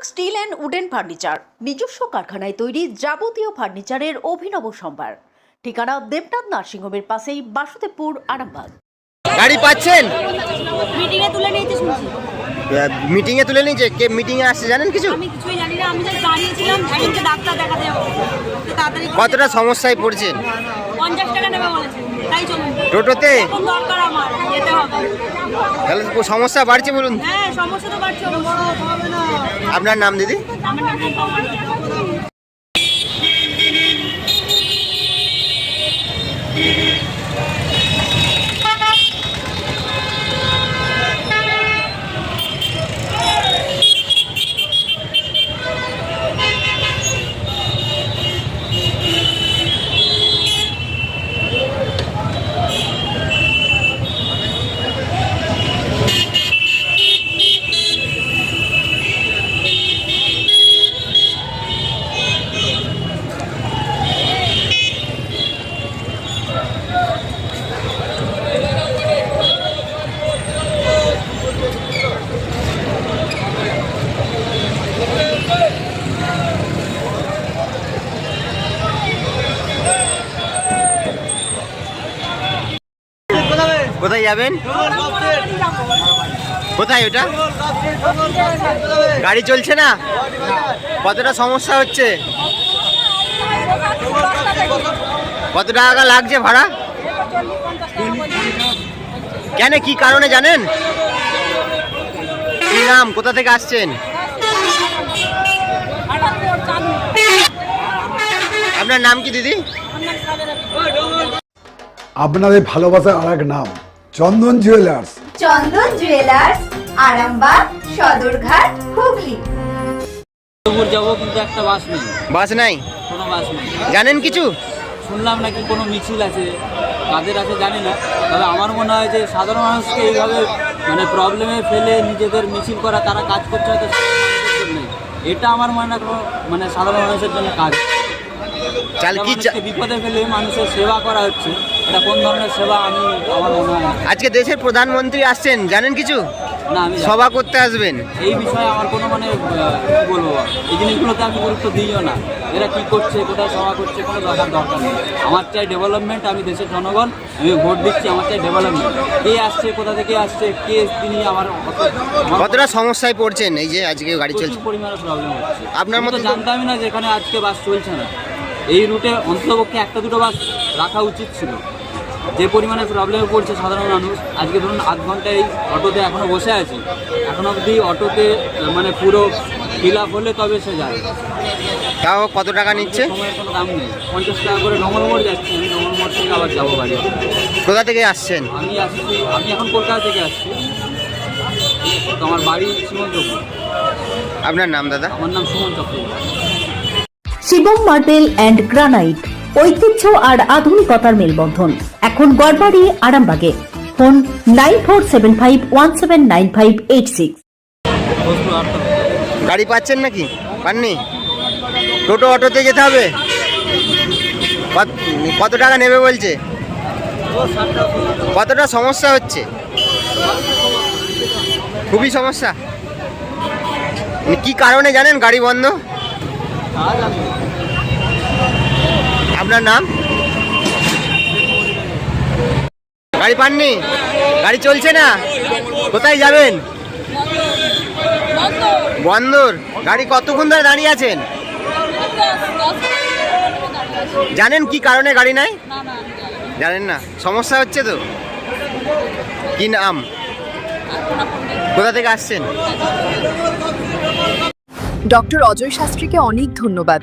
Anurag steel and wooden furniture নিজস্ব কারখানায় তৈরি যাবতীয় ফার্নিচারের অভিনব সম্ভার। ঠিকানা দেবনাথ নার্সিংহোমের পাশেই বাসুদেবপুর আরামবাগ। গাড়ি পাচ্ছেন? মিটিংয়ে তুলে নিয়েছে শুনছি মিটিং এ তুলে নিয়েছে? কে মিটিং এ আসছে জানেন কিছু? আমি কিছুই জানি না আমি জাস্ট দাঁড়িয়েছিলাম একজনকে ডাক্তার দেখাতে যাব। তাড়াতাড়ি কতটা সমস্যায় পড়ছেন? পঞ্চাশ টাকা নেবে বলেছে। তাই চলুন। টোটোতে? এখন দরকার আমার যেতে হবে। তাহলে তো সমস্যা বাড়ছে বলুন। হ্যাঁ সমস্যা তো বাড়ছে আপনার নাম দিদি? আমার নাম কোথায় যাবেন? কোথায় ওটা? গাড়ি চলছে না? কতটা সমস্যা হচ্ছে? কত টাকা লাগছে ভাড়া? কেন, কি কারণে জানেন? কি নাম কোথা থেকে আসছেন? আপনার নাম কি দিদি? আপনাদের ভালোবাসার আর এক নাম। Chandan jewellers Chandan jewellers Arambagh Sadarghat Hooghly. দুপুর যাব কিন্তু একটা বাস নেই। বাস নাই? কোনো বাস নেই। জানেন কিছু? শুনলাম নাকি কোনো মিছিল আছে কাদের আছে জানি না তবে আমার মনে হয় যে সাধারণ মানুষকে এইভাবে মানে প্রবলেমে ফেলে নিজেদের মিছিল করা তারা কাজ করছে হয়তো। এটা আমার মনে হয় কোনো মানে সাধারণ মানুষের জন্য কাজ। চাল কি বিপদে ফেলে মানুষের সেবা করা হচ্ছে। এটা কোন ধরনের সেবা আমি আমার মনে হয় না। আজকে দেশের প্রধানমন্ত্রী আসছেন জানেন কিছু? না আমি জানি না। সভা করতে আসবেন। এই বিষয়ে আমার কোনো মানে আহ, কি বলব? এই জিনিসগুলোতে আমি গুরুত্ব দিইও না। এরা কি করছে কোথায় সভা করছে কোনো দরকার দরকার নেই। আমার চাই ডেভেলপমেন্ট আমি দেশের জনগণ আমি ভোট দিচ্ছি আমার চাই ডেভেলপমেন্ট। কে আসছে কোথা থেকে আসছে কে তিনি আমার কতটা সমস্যায় পড়ছেন? এই যে আজকে গাড়ি চলছে। প্রচুর পরিমাণে প্রবলেম হচ্ছে। আপনার আমি তো মতো জানতামই না যে এখানে আজকে বাস চলছে না। এই রুটে অন্ততপক্ষে একটা দুটো বাস রাখা উচিত ছিল। যে পরিমাণে প্রবলেমে পড়ছে সাধারণ মানুষ আজকে ধরুন আধ ঘণ্টা এই অটোতে এখনও বসে আছি এখন অবধি অটোতে মানে পুরো ফিল আপ হলে তবে সে যায় তাও কত টাকা নিচ্ছে? সময়ের কোনো দাম নেই। পঞ্চাশ টাকা করে ডমল মোড় যাচ্ছি আমি ডমল মোড় থেকে আবার যাব বাড়ি। কোথা থেকে আসছেন? আমি আসছি আমি এখন কলকাতা থেকে আসছি। তো আমার বাড়ি সীমন্তপুর আপনার নাম দাদা? আমার নাম Suman Chakraborty. Shivam marble and granite. ঐতিহ্য আর আধুনিকতার মেলবন্ধন। এখন গড়বাড়ি, আরামবাগে। Phone nine four seven five one seven nine five eight six. গাড়ি পাচ্ছেন নাকি? পাননি? টোটো অটোতে যেতে হবে? কত- টাকা নেবে বলছে? কতটা সমস্যা হচ্ছে? খুবই সমস্যা। কি কারণে জানেন গাড়ি বন্ধ? আপনার নাম? গাড়ি পাননি? গাড়ি চলছে না? কোথায় যাবেন? বন্দর। গাড়ি কতক্ষণ ধরে দাঁড়িয়ে আছেন? জানেন কি কারণে গাড়ি নাই? জানেন না। সমস্যা হচ্ছে তো। কি নাম? কোথা থেকে আসছেন? ডক্টর অজয় শাস্ত্রীকে অনেক ধন্যবাদ।